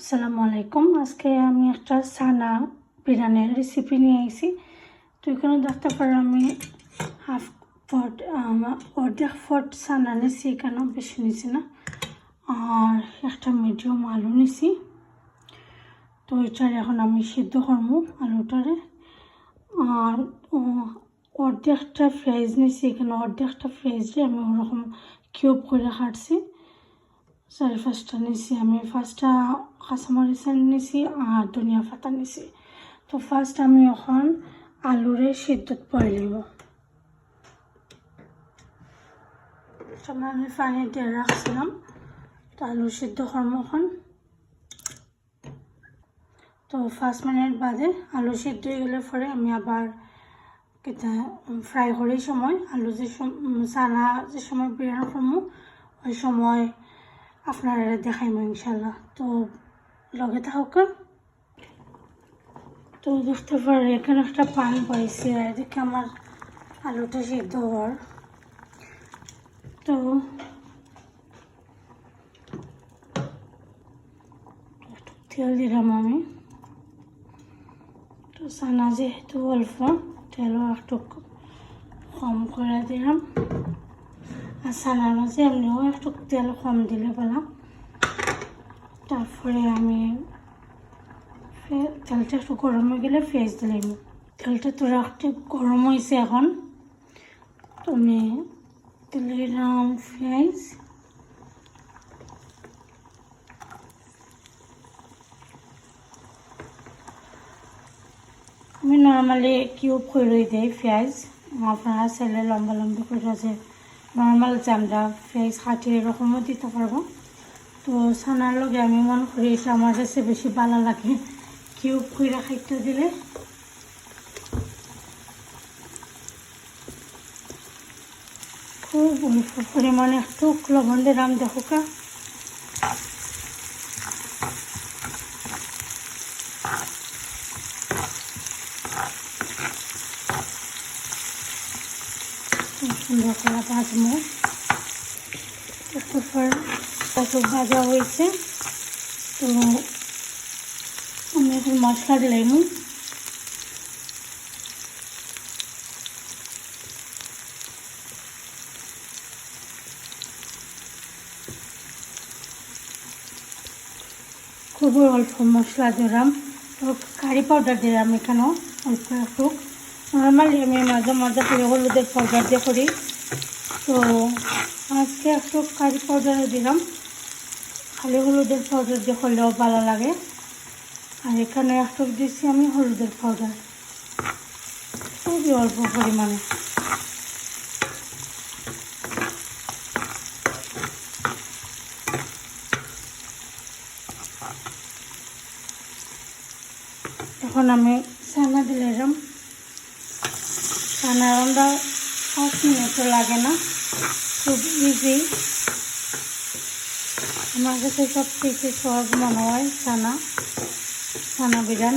আসসালামু আলাইকুম। আজকে আমি একটা সানা বিরিয়ানির রেসিপি নিয়ে এসেছি তো এখানে দেখতে পারো আমি হাফ ফট অর্ধেক ফট সানা নিছি এখানে, বেশি নিছি না। আর একটা মিডিয়াম আলু নিছি। তো এটার এখন আমি সিদ্ধ করব আলুটারে। আর অর্ধেকটা ফ্রাইজ নিছি। এখানে অর্ধেকটা ফ্রাইজে আমি ওরকম কিউব করে কাটছি। চারি পাঁচটা নিছি আমি। ফার্স্টটা কাঁচামরিচ নিছি আর ধনিয়া পাতা নিছি। তো ফার্স্ট আমি এখন আলুরে সিদ্ধত পরে নিব আমি পানি দিয়ে রাখছিলাম তো আলু সিদ্ধ করব এখন। তো পাঁচ মিনিট বাদে আলু সিদ্ধ হয়ে গেলে পরে আমি আবার ফ্রাই করার সময় আলু যে চানা যে সময় বিরিয়ানি করব ওই সময় আপনারা দেখাইমো ইনশাল্লাহ তো লগে থাকুক তো দেখতে পারে এখানে একটা পান পাইছি, আর এদিকে আমার আলুটা সিদ্ধ হওয়ার। তো তেল দিলাম আমি। তো সানা যেহেতু অল্প, তেলও একটু কম করে দিলাম। আর সানার মাঝে এমনিও একটু তেল কম দিলে পেলাম তারপরে আমি তেলটা একটু গরম হয়ে গেলে পেঁয়াজ দিলাম। তেলটা তো একটু গরম হয়েছে এখন। তো আমি দিলাম পেঁয়াজ আমি নর্মালি কিউব করে দিই পেঁয়াজ আপনারা চাইলে লম্বা লম্বা করে আছে নর্মাল আমরা পেঁয়াজ কাটি এরকমও দিতে পারব। তো ছানার লগে আমি মনে করি এটা আমার কাছে বেশি ভালো লাগে। কিউব করে খাইতে দিলে। খুব অল্প পরিমাণে একটু লবণ দিলাম দেখো কা খুব সুন্দর করে ভাজবো তারপর কত ভাজা হয়েছে। তো আমি এখন মশলা দিলাম খুবই অল্প মশলা দিলাম। তো কারি পাউডার দিলাম এখানেও অল্প একটু। নর্মালি আমি মাঝে মাঝে করে হলুদের পাউডার দিয়ে করি। তো আজকে একটু কারি পাউডারও দিলাম। খালি হলুদের পাউডার দিয়ে করলেও ভালো লাগে। আর এখানে একটু দিচ্ছি আমি হলুদের পাউডার খুবই অল্প পরিমাণে। এখন আমি ছানা দিলাম ছানা রান্না পাঁচ মিনিটও লাগে না। খুব ইজি আমার কাছে সব থেকে সহজ মনে হয় ছানা ছানা বিরান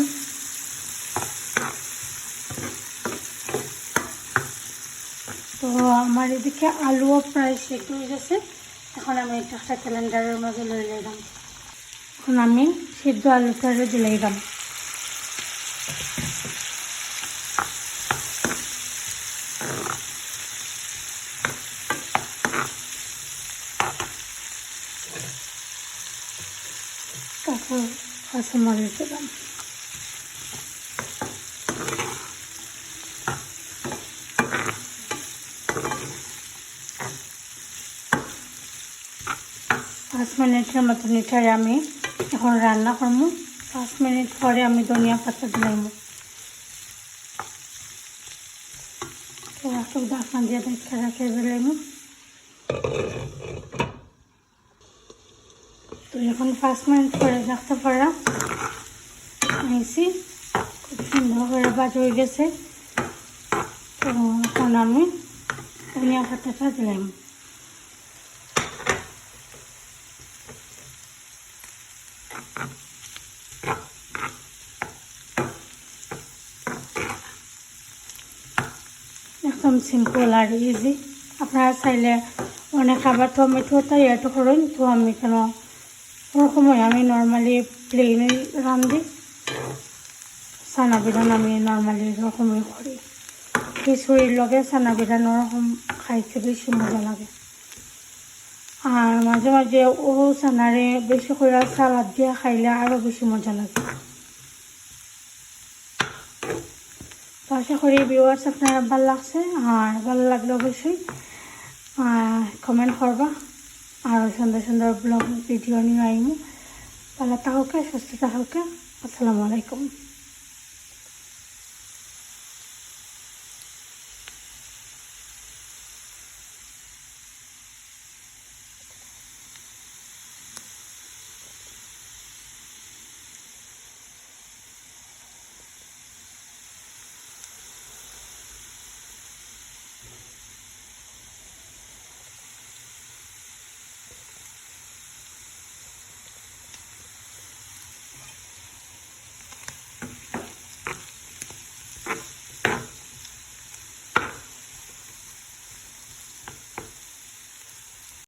তো আমার এদিকে আলুও প্রায় সেদ্ধ হয়ে গেছে। এখন আমি একটা ক্যালেন্ডারের মধ্যে লয়ে নিলাম। এখন আমি সিদ্ধ আলুটারে দিলে দিলাম কাঁচামরিচ দিলাম পাঁচ মিনিটের মতন এটারে আমি এখন রান্না করব পাঁচ মিনিট পরে আমি ধনিয়া পাতা দিলাম একটু দিয়ে দেখে রাখে দিলাম তো এখন পাঁচ মিনিট পরে দেখতে পারা। আইসি, খুব সুন্দর করে বাজ গেছে। তো এখন আমি ধনিয়া পাতাটা দিলাম। একদম সিম্পল আর ইজি আপনারা চাইলে অনেক আবার টমেটো, তাই এত করুন। তো আমি কেন ওরকমই আমি নর্মালি প্লেনে রান্ধি সানা বিধান আমি নর্মালি এরকমই করি। খিচুড়ির লগে সানা বিধান ওরকম খাইতে বেশি মজা লাগে। আর মাঝে মাঝে ও সানারে বেশি করে সালাদ দিয়ে খাইলে আরও বেশি মজা লাগে। তো আশা করি ভিউয়ার্স আপনার ভালো লাগছে। আর ভালো লাগলে অবশ্যই কমেন্ট করবা। আর সুন্দর সুন্দর ব্লগ ভিডিও নিয়ে আইমু। পালা তাহকে সুস্থ থাকুক আসসালামু আলাইকুম।